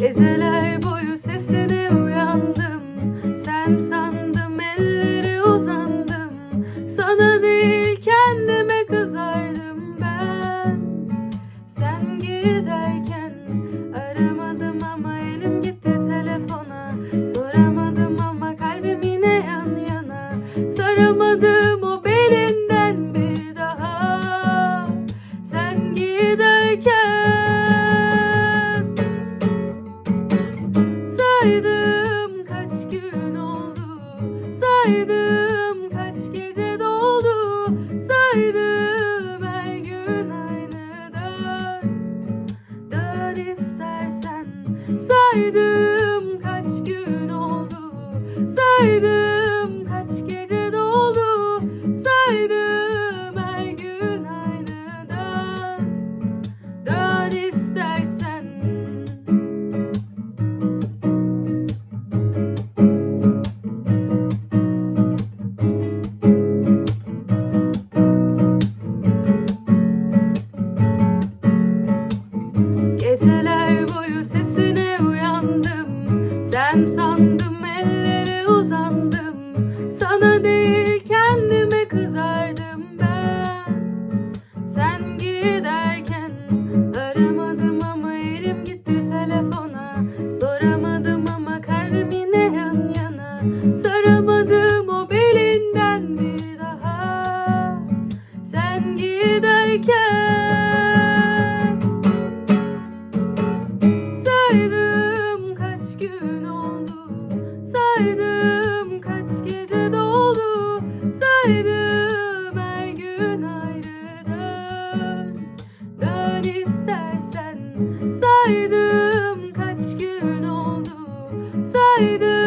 Geceler boyu sesine uyandım. Sen sandım ellere uzandım. Sana değil kendime kızardım ben. Sen giderken saydım kaç gün oldu saydım Ben sandım ellere uzandım sana değil. saydım kaç gün oldu saydım